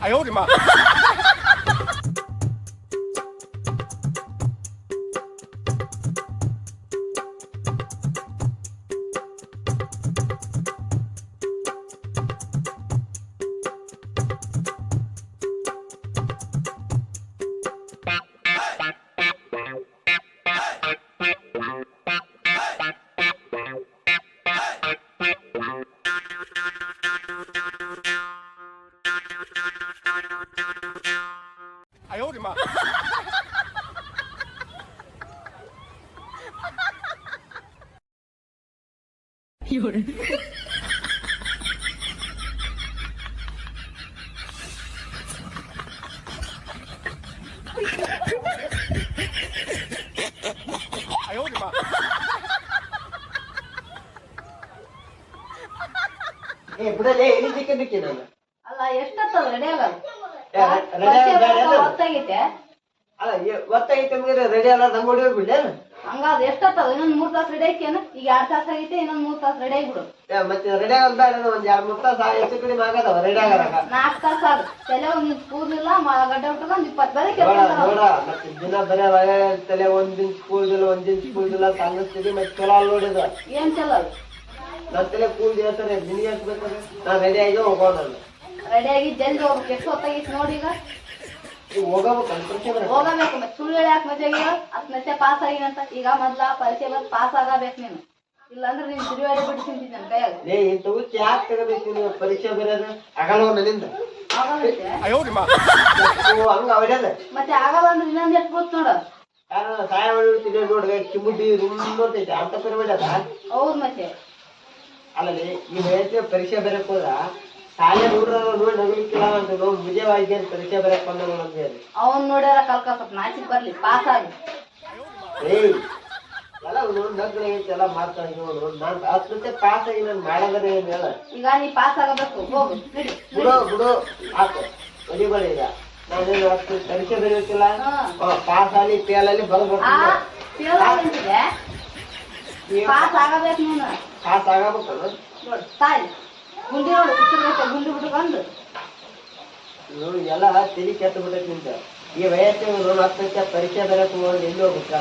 哎呦我的妈！哎呦我的妈！有人。哎！不是，哎，你这个没给呢。Ready ready ready ಆಗ್- ಹೊತ್ತಾಗೈತೆ? ಅಲ್ಲ ಗೊತ್ತಾಗೈತೆ ಅಂದ್ರೆ ರೆಡಿ ಅಲ್ಲ ನಮ್ಮ ಹುಡುಗ ಬಿಡ್ಲೇನು ಹಂಗಾದ್ರೆ ಎಷ್ಟತ್ತದ ಇನ್ನೊಂದ್ ಮೂರ್ ತಾಸು ರೆಡಿ ಈಗ ಎರಡ್ ತಾಸು ಆಗೈತೆ ಇನ್ನೊಂದ್ ಮೂರ್ ತಾಸು ರೆಡಿ ಆಗಿಬಿಡು. ಮತ್ತೆ ರೆಡಿ ಆಗಲ್ಲ ಬೇಡ ಒಂದ್ ಎರಡ್ ಮೂರ್ ತಾಸ ಹೆಚ್ಚು ಕಡಿಮೆ ಆಗದವ ರೆಡಿ ಆಗಲ್ಲ ನಾಲ್ಕು ತಾಸ್ ಆಗ. ತಲೆ ಒಂದ್ ಕೂದಲಿಲ್ಲ ಗಡ್ಡೆ ಉಟ್ಕೊಂಡ್ ಇಪ್ಪತ್ ಬೇರೆ ನೋಡ ಕೆಲಸ ನೋಡ ಮತ್ತೆ ದಿನ ಬರೇ ತಲೆ ಒಂದ್ ಇಂಚ್ ಒಂದ್ ಇಂಚ್ ಕೂದಿಲ್ಲ ಕಾಣಿಸ್ತಿದೆ ಮತ್ತೆ ಚಲೋ ಅಲ್ಲ ನೋಡಿದ ಏನ್ ಚಲೋ ಅದು ನನ್ ತಲೆ ಕೂದಿ ಹೇಳ್ತಾರೆ ನಿನಗೆ ಎಷ್ಟು ಬೇಕಾದ್ರೆ ನಾ ರೆಡಿ ಆಗಿ ಹೋಗೋಣ ರೆಡಿಯಾಗಿ ಜಲ್ದಿ ಹೋಗ್ಬೇಕು. ಎಷ್ಟು ಹೊತ್ತಾಗಿತ್ತು ನೋಡಿ ಈಗ? ಹೋಗಬೇಕು ಮತ್ತೆ ಸುಳ್ಳು ಯಾಕೆ ಈಗ? ಅಷ್ಟ ಮತ್ತೆ ಪಾಸ್ ಆಗಿನಂತ. ಈಗ ಮೊದ್ಲ ಪರೀಕ್ಷೆ ಬಂದು ಪಾಸ್ ಆಗಬೇಕು ನೀನು. ಇಲ್ಲಾಂದ್ರೆ ನೀನ್ ತಿರುವಾಡಿ ಬಿಟ್ಟು ತಿಂತಿದ್ದೆ ನನ್ನ ಕೈಯಾಗ ಪರೀಕ್ಷೆ ಬರೋದು ಆಗಲ್ಲ ಹಂಗ ಮತ್ತೆ ಆಗಲ್ಲ ಅಂದ್ರೆ ಇನ್ನೊಂದು ಎಷ್ಟು ಬೀಳ್ತು ನೋಡು. ಯಾರು ಅಂತ ಹೌದು ಮತ್ತೆ. ಅಲ್ಲಲ್ಲಿ ನೀವು ಹೇಳ್ತೀವಿ ಪರೀಕ್ಷೆ ಬರಕ್ಕೆ ಹೋದ ಶಾಲೆ ಹುಡುಗ್ರ ನೋಡಿ ನಗಲಿಕ್ಕಿಲ್ಲ ಅಂತ ಮುಜವಾಗಿ ಏನ್ ಪರೀಕ್ಷೆ ಬರಕ್ ಅಂತ ಹೇಳಿ. ಅವನ್ ನೋಡ್ಯಾರ ಕಲ್ಕ ಸ್ವಲ್ಪ ನಾಚಿಕ್ ಬರ್ಲಿ ಪಾಸ್ ಆಗಿ. ಏಯ್ ಎಲ್ಲ ನೋಡಿ ನಗ್ನ ಐತಿ ಎಲ್ಲ ಮಾಡ್ತಾರೆ ನೋಡು ನಾನು ಪಾಸ್ ಆಗಿ ನಾನು ಮಾಡೋದ್ರೆ ಏನು ಹೇಳ. ಈಗ ನೀ ಪಾಸ್ ಆಗಬೇಕು ಹೋಗು ಬಿಡು ಬಿಡು. ಆತು ಮದಿಬೇಡ ಈಗ. ನಾನೇನು ಅಷ್ಟು ಪರೀಕ್ಷೆ ಬರೆಯೋಕಿಲ್ಲ ಹಾ. ಪಾಸ್ ಅಲ್ಲಿ ಫೇಲ್ ಬರ್ಬೇಕು ಪಾಸ್ ಆಗಬೇಕು ನೀನು. ಪಾಸ್ ಆಗಬೇಕು ತಾಯಿ. ಗುಂಡಿ ನೋಡು ಚಿತ್ರಗಟ್ಟೆ ಗುಂಡಿ ಬಿಟ್ಕೊಂಡು ನೋಡಿ ಎಲ್ಲ ತಲೆ ಕೆತ್ತ ಬಿಟ್ಟೈತಿ ನಿಂತ ಈ ವಯಸ್ಸಿನ ನೋಡಿ ಹತ್ತಕ್ಕೆ ಪರೀಕ್ಷೆ ಹೋಗಿ ಎಲ್ಲಿ ಹೋಗ್ಬೇಕ?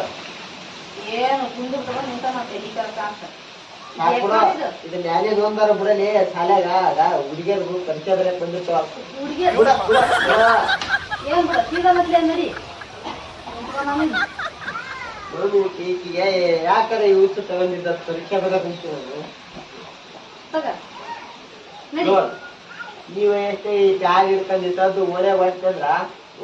ಏನು ಗುಂಡಿ ಬಿಟ್ಕೊಂಡು ನಿಂತ ನಾವು ತೆಗಿ ಕೆಲಸ ಅಂತ ಇದು ಒಂದಾರ ಬಿಡಲಿ ಶಾಲ್ಯಾಗ ಆಗ ಹುಡುಗಿಯರ್ಗು ಪರೀಕ್ಷೆ ಬರಕ್ ಬಂದಿರ್ತಾವ ಹುಡುಗಿಯರು ಬಿಡ ಬಿಡ. ಬಿಡ. ಏನ್ ಬಿಡ ಸೀದಾ ಮೊದ್ಲೇ ನಡಿ. ಕುಂತ್ಕೊ ನಮಗೆ. ನೋಡಿ ಈಕಿಗೆ ಯಾಕರ ಇವತ್ತು ತಗೊಂಡಿದ್ದ ಪರೀಕ್ಷೆ ಬರೋ ಕುಂತು ನಡಿ. ಎಷ್ಟೇ ಈ ಟ್ಯಾಗ್ ಈ ಇಟ್ಟದ್ದು ಓಲೆ ಬರ್ತಂದ್ರ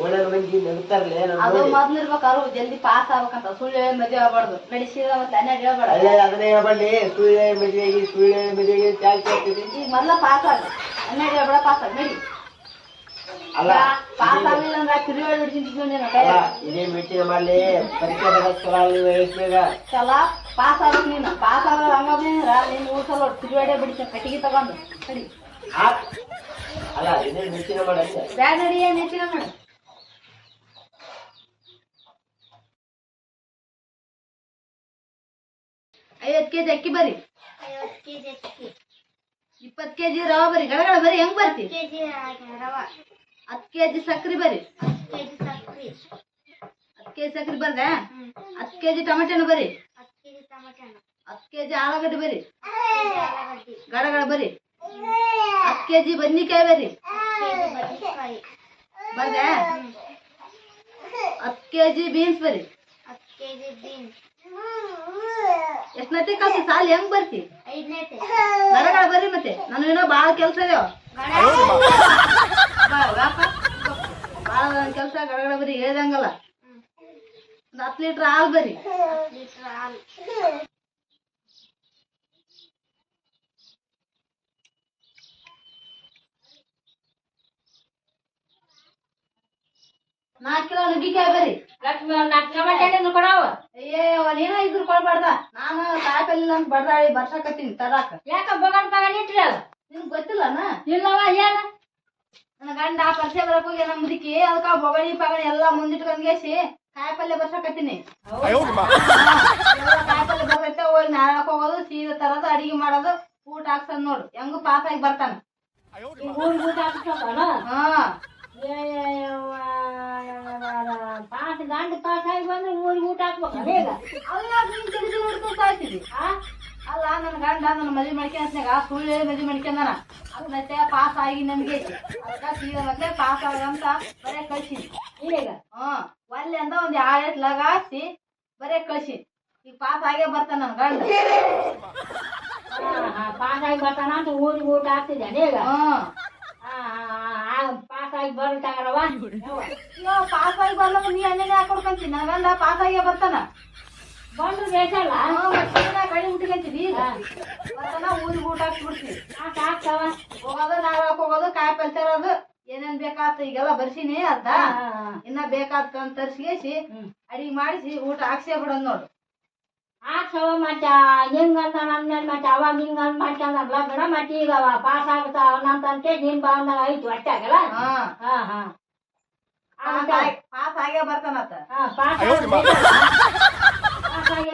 ಓಣೆ ಮಂದಿ ನಗ್ತಾರಲೇ ಅದು ನಾನು ಮೊದ್ಲು ಇರ್ಬೇಕಾದ್ರು ಜಲ್ದಿ ಪಾಸ್ ಆಗ್ಬೇಕಂತ ಸುಳ್ಳು ಹೇಳಿ ಮದ್ವೆ ಆಗ್ಬಾರ್ದು. ನಡಿ ಸೀದಾ ಮತ್ತೆ ಹನ್ನೆರಡು ಹೇಳ್ಬೇಡ ಅಲ್ಲೇ ಅದನ್ನೇ ಹೇಳ್ಬಲ್ಲಿ ಸುಳ್ಳೆ ಮದುವೆಗೆ ಸುಳ್ಳೆ ಮದುವೆಗೆ ಟ್ಯಾಗ್ ಕೇಳ್ತೀವಿ ಈಗ ಮೊದ್ಲ ಪಾಸ್ ಆಗ ಹನ್ನೆರಡು ಹೇಳ್ಬೇಡ ಪಾಸ್ ಆಗ ನಡಿ. ಅಲ್ಲ. ಪಾಸ್ ಆಗ್ಲಿಲ್ಲ ಅಂದ್ರೆ ತಿರುಗಾಡಿ ಬಿಡ್ತೀನಿ ಇದೇ ಮೀಟಿಂಗ್ ಮಾಡ್ಲಿ ಪರೀಕ್ಷೆ ಬರಕ್ ಚಲೋ ಅಲ್ಲಿ ವಯಸ್ಸಿನಾಗ ಚಲ ಪಾಸ್ ಆಗ್ಬೇಕು ನೀನು. ಪಾಸ್ ಆಗೋ ಹಂಗಂದ್ರ ನೀನು ಊಟ ತಿರುಗಾಡೇ ಬಿಡ್ತೀನಿ ಕಟ್ಟಿಗೆ ತಗೊಂಡು. ಆತ್. ಅಲ್ಲ ಇದೇ ಮಾಡು ಐವತ್ತು ಕೆಜಿ ಅಕ್ಕಿ ಬರ್ರಿ. ಇಪ್ಪತ್ತು ಕೆಜಿ ರಾವ್ ಬರ್ರಿ. ಗಡಗಡ ಬರ್ರಿ, ಹೆಂಗ್ ಬರ್ತಿ? ಹತ್ತು ಕೆಜಿ ಸಕ್ರಿ ಬರ್ರಿ. ಹತ್ತು ಕೆಜಿ ಸಕ್ರಿ ಬರ್ದೆ? ಹತ್ತು ಕೆಜಿ ಟೊಮೆಟೊ ಬರ್ರಿ. ಹತ್ತು ಕೆಜಿ ಆಲೂಗಡ್ಡೆ ಬರ್ರಿ. ಗಡಗಡ ಬರ್ರಿ. ಹತ್ತು ಕೆಜಿ ಬದ್ನಿಕಾಯಿ ಬರ್ರಿ. ಬರ್ದೆ? ಹತ್ತು ಕೆಜಿ ಬೀನ್ಸ್ ಬರ್ರಿ. ಎಷ್ಟನೇ ಕಲ್ತಿ? ಸಾಲ ಹೆಂಗ್ ಬರ್ತಿ? ಮರಗಳ ಬರ್ರಿ ಮತ್ತೆ. ನಾನು ಏನೋ ಬಾಳ ಕೆಲ್ಸ ಬಾಳ ಕೆಲ್ಸ ಗಡಗಳ ಬರ್ರಿ ಹೇಳ್ದಂಗಲ್ಲ. ಹತ್ತು ಲೀಟರ್ ಹಾಲು ಬರ್ರಿ. ನಾಲ್ಕು ಕಿಲೋ ನುಗ್ಗಿಕಾಯಿ ಬರ್ರಿ. ನಾಲ್ಕು ಟಮಾಟೆ ಕೊಡವ ಏ ನೀನ ಇದ್ರು ಕೊಡಬಾರ್ದ. ನಾನು ಕಾಯಿಪಲ್ಲೆ ಅಂತ ಬಡ್ದಾಳಿ ಬರ್ಸಾಕತ್ತೀನಿ ತರಾಕ ಯಾಕ ಬಗನ್ ಬಗನ್ ಇಟ್ಟಿರಲ್ಲ ನಿನ್ ಗೊತ್ತಿಲ್ಲನ? ಇಲ್ಲವ ಏನ? ನನ್ನ ಗಂಡ ಆ ಪರಿಚಯ ಬರಕ್ ಹೋಗಿ ನಮ್ಮ ಮುದುಕಿ ಅದಕ್ಕ ಬೊಗಣಿ ಪಗಣಿ ಎಲ್ಲಾ ಮುಂದಿಟ್ಕೊಂಡ್ ಗೇಸಿ ಕಾಯಿಪಲ್ಲೆ ಬರ್ಸಾಕತ್ತೀನಿ ಕಾಯಿಪಲ್ಲೆ ಬರ್ತೈತೆ ಹೋಗಿ ನಾಳಕ್ ಹೋಗೋದು ಸೀರೆ ತರೋದು ಅಡಿಗೆ ಮಾಡೋದು ಊಟ ಹಾಕ್ಸದ್ ನೋಡು. ಹೆಂಗು ಪಾಸ್ ಆಗಿ ಬರ್ತಾನ ಊಟ ಹಾ. ಪಾಸ್ ಗಂಡ ಪಾಸ್ ಆಗಿ ಬಂದ್ರೆ ಊರಿಗೆ ಊಟ ಹಾಕ್ಬೇಕು ಈಗ. ಅಲ್ಲ ನೀನ್ ತಿಳಿದು ನೋಡ್ಕೊಂತ ಆ? ಅಲ್ಲ ನನ್ನ ಗಂಡ ನನ್ನ ಮದುವೆ ಮಾಡ್ಕೊಂಡ್ನಾಗ ಸುಳ್ಳು ಮದುವೆ ಮಾಡ್ಕೊಂಡಾನ ಅದು ಮತ್ತೆ ಪಾಸ್ ಆಗಿ ನನ್ಗೆ ಅದಕ್ಕೆ ಸೀದಾ ಮತ್ತೆ ಪಾಸ್ ಆಗಂತ ಬರೇ ಕಳ್ಸಿ ಈಗ ಹ್ಮ್ ಒಲ್ಲೆ ಒಂದು ಒಂದ್ ಎರಡ್ ಲಗಾಸಿ ಬರೇ ಕಳ್ಸಿ ಈಗ ಪಾಸ್ ಆಗೇ ಬರ್ತಾನ ನನ್ನ ಗಂಡ. ಪಾಸ್ ಆಗಿ ಬರ್ತಾನ ಅಂತ ಊರಿಗೆ ಊಟ ಹಾಕ್ತಿದ್ದಾನೆ ಈಗ. ಹ್ಮ್ ಹಾಂ ಆಗಿ ಬರ್ತಾಗರವ ಅಯ್ಯೋ ಪಾಸಾಗಿ ಆಗಿ ಬರ್ಲ ನೀ ಅಣ್ಣನೇ ಹಾಕೊಡ್ಕಂತಿ ನಗಲ್ಲ ಗಂಡ ಪಾಸ್ ಆಗೇ ಬರ್ತಾನ. ಬಂದ್ರು ಬೇಕಲ್ಲ ಹ್ಮ್, ಮತ್ತೆ ನೀನೇ ಕೈ ಮುಟ್ಕೊಂತೀನಿ ಈಗ. ಬರ್ತಾನ ಊರಿಗೆ ಊಟ ಹಾಕ್ಬಿಡ್ತೀನಿ ಹಾಕ್ತಾವ ಹೋಗೋದು ನಾವ್ ಹೋಗೋದು ಕಾಯಿ ಪಲ್ಯ ತರೋದು. ಏನೇನ್ ಬೇಕಾತ ಈಗೆಲ್ಲ ಬರ್ಸಿನಿ ಅರ್ಧ. ಇನ್ನ ಬೇಕಾತ ಅಂತ ತರ್ಸಿಗೇಸಿ ಅಡಿಗೆ ಮಾಡಿಸಿ ಊಟ ಹಾಕ್ಸೇ ಬಿಡೋದ್ ನೋಡು. ಹಿಂಗಂತ ಅವಾಗ ಬಿಡ ಮತ್ತೆ ಈಗ ಅವ ಪಾಸ್ ನೀನ್ ಬಾಂದಾಗ ಐತಿ ಹೊಟ್ಟಾಗಲ್ಲ ಹಾ ಹಾ ಪಾಸ್ ಆಗಿ- ಪಾಸ್ ಬರ್ತಾನತ್ತ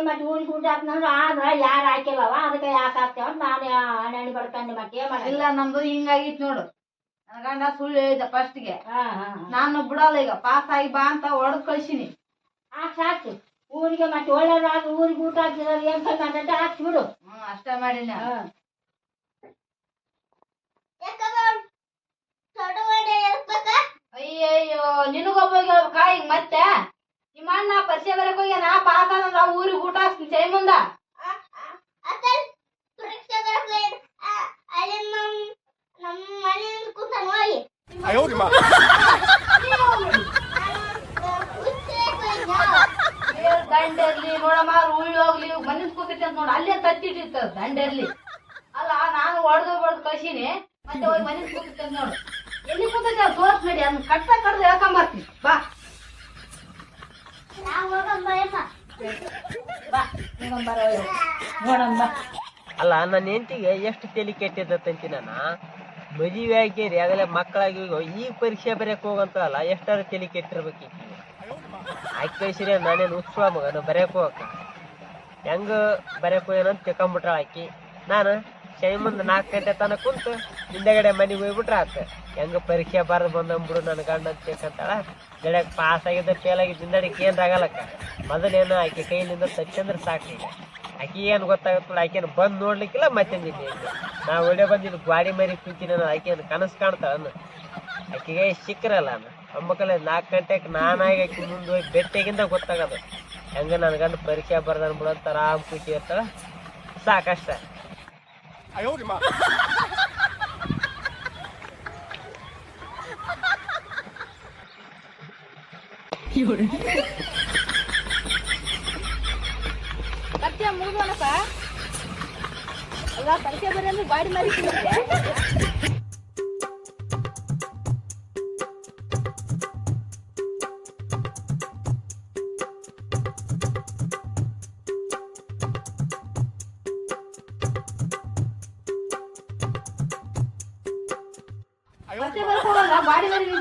ಮತ್ತೆ ಊರಿಗೆ ಊಟ ಹಾಕ್ನಂದ್ರೆ ಆದ್ರ ಯಾರು ಹಾಕಿಲ್ಲವ ಅದಕ್ಕೆ ಯಾಕೆ ಹಾಕ್ತೇವ ಅಂತ ನಾನೇ ಮತ್ತೆ ಇಲ್ಲ ನಮ್ದು ಹಿಂಗಾಗಿತ್ತು ನೋಡು. ನನ್ನ ಗಂಡ ಸುಳ್ಳು ಹೇಳಿದ ಫಸ್ಟ್ಗೆ ನಾನು ಬಿಡಲ್ಲ ಈಗ. ಪಾಸ್ ಆಗಿ ಬಾ ಅಂತ ಹೊಡೆದ್ ಕಳ್ಸಿನಿ. ಆ ಸಾಕು. ಊರಿಗೆ ಮತ್ತೆ ಒಳ್ಳೇದಾದ ಊರಿಗೆ ಊಟ ಹಾಕಿದ್ರೆ ಏನ್ ಕಮ್ಮಿ ಹಾಕಿ ಬಿಡು. ಹ್ಮ್ ಅಷ್ಟ ಮಾಡಿನ ಹಾ. ಅಯ್ಯಯ್ಯೋ ನಿನಗೊಬ್ಬ ಹೇಳ್ಬೇಕಾ? ಈಗ ಮತ್ತೆ? ನಿಮ್ಮ ಅಣ್ಣ ಪರಿಚಯ ಬರಕ್ ಹೋಗ್ಯ ನಾ ಪಾಸ್ ಆದಂದ್ರ ಊರಿಗೆ ಊಟ ಹಾಕ್ತೀನಿ ಜೈ ಮುಂದ. ಅಯ್ಯೋ ನಿಮ್ಮ ದಂಡೆರ್ಲಿ ನೋಡಮ್ಮ ಉಳ್ಳಿ ಹೋಗ್ಲಿ ಮನಿಸ್ ಕೂತೈತಿ ಅಂತ ನೋಡ. ಅಲ್ಲೇ ತತ್ತಿಟ್ಟಿತ್ತ ದಂಡೆರ್ಲಿ. ಅಲ್ಲ ನಾನು ಹೊಡೆದು ಹೊಡೆದು ಕಳ್ಸಿನಿ. ಮತ್ತೆ ಹೋಗಿ ಮನಸ್ ಕೂತೈತಿ ಅಂತ ನೋಡು. ಎಲ್ಲಿ ಕೂತೈತಿ ಅದು ತೋರ್ಸ್ ನಡಿ? ಅದನ್ನ ಕಟ್ಟ ಕಡ್ದು ಹೇಳ್ಕೊಂಬರ್ತೀನಿ. ಬಾ. ನೋಡಮ್ಮ ಅಲ್ಲ ನನ್ನ ಹೆಂಡತಿಗೆ ಎಷ್ಟು ತಲೆ ಕೆಟ್ಟಿದ್ದತ್ತಂತಿ ನಾನು. ಮದುವೆ ಆಗಿರಿ ಆಗಲೇ ಮಕ್ಕಳಾಗಿ ಈಗ ಪರೀಕ್ಷೆ ಬರೆಯಕ್ ಹೋಗಂತಲ್ಲ ಎಷ್ಟಾರು ತಲೆ ಕೆಟ್ಟಿರ್ಬೇಕಿತ್ತು. ಆಕಿ ನಾನೇನು ಉತ್ಸವ ನಾನು ಬರೆಯಕ್ಕೂ ಹೋಗಕ್ಕ ಹೆಂಗ ಬರೆಯಕ್ಕೂ ಏನಂತ ತಿಳ್ಕೊಂಬಿಟ್ರ ಆಕಿ ನಾನು ಶೈ ಮುಂದೆ ನಾಲ್ಕು ಗಂಟೆ ತನಕ ಕುಂತು ಹಿಂದೆಗಡೆ ಮನೆಗೆ ಹೋಗ್ಬಿಟ್ರೆ ಆತ ಹೆಂಗ ಪರೀಕ್ಷೆ ಬಾರದು ಬಂದಂಬಿಡು ನನ್ನ ಗಂಡ ಅಂತ ತಿಳ್ಕೊಂತಾಳ. ಗಿಡಕ್ಕೆ ಪಾಸ್ ಆಗಿದ್ದ ಫೇಲ್ ಆಗಿದ್ದ ಹಿಂದಡಿಗೆ ಏನು ಆಗಲ್ಲಕ್ಕ. ಮೊದಲೇನು ಆಕೆ ಕೈಲಿಂದ ತಚ್ಚಂದ್ರೆ ಸಾಕು ಈಗ. ಆಕಿ ಏನು ಗೊತ್ತಾಗತ್ತ ಆಕೆನ ಬಂದು ನೋಡ್ಲಿಕ್ಕಿಲ್ಲ ಮತ್ತೆ ನಾವು ಒಳ್ಳೆ ಬಂದಿದ್ದು ಗಾಡಿ ಮರಿ ಕೂತಿನ ಆಕೆನ ಕನಸು ಕಾಣ್ತಾಳ ಆಕೆಗೆ ಸಿಕ್ಕರಲ್ಲ ಅದು. ಅಂಬಕಲೆ ನಾಲ್ಕು ಗಂಟೆಗೆ ನಾನಾಗಿ ಆಕೆ ಮುಂದೆ ಹೋಗಿ ಬೆಟ್ಟೆಗಿಂದ ಗೊತ್ತಾಗದ. ಹೆಂಗೆ ನನ್ನ ಗಂಡ ಪರೀಕ್ಷೆ ಬರ್ದನ್ ಬಿಡಂತ ಆರಾಮ್ ಖುಷಿ ಇರ್ತಾರ ಸಾಕಷ್ಟ. ಮುಗಿದ್ವಲ್ಲಪ್ಪ? ಅಲ್ಲ ಪರೀಕ್ಷೆ ಬರೆಯಲು ಗಾಡಿ ಮಾಡಿ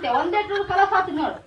ಒಂದೇ ಟೂರ್ ಕಲಸ್ ಆತು ನೋಡು.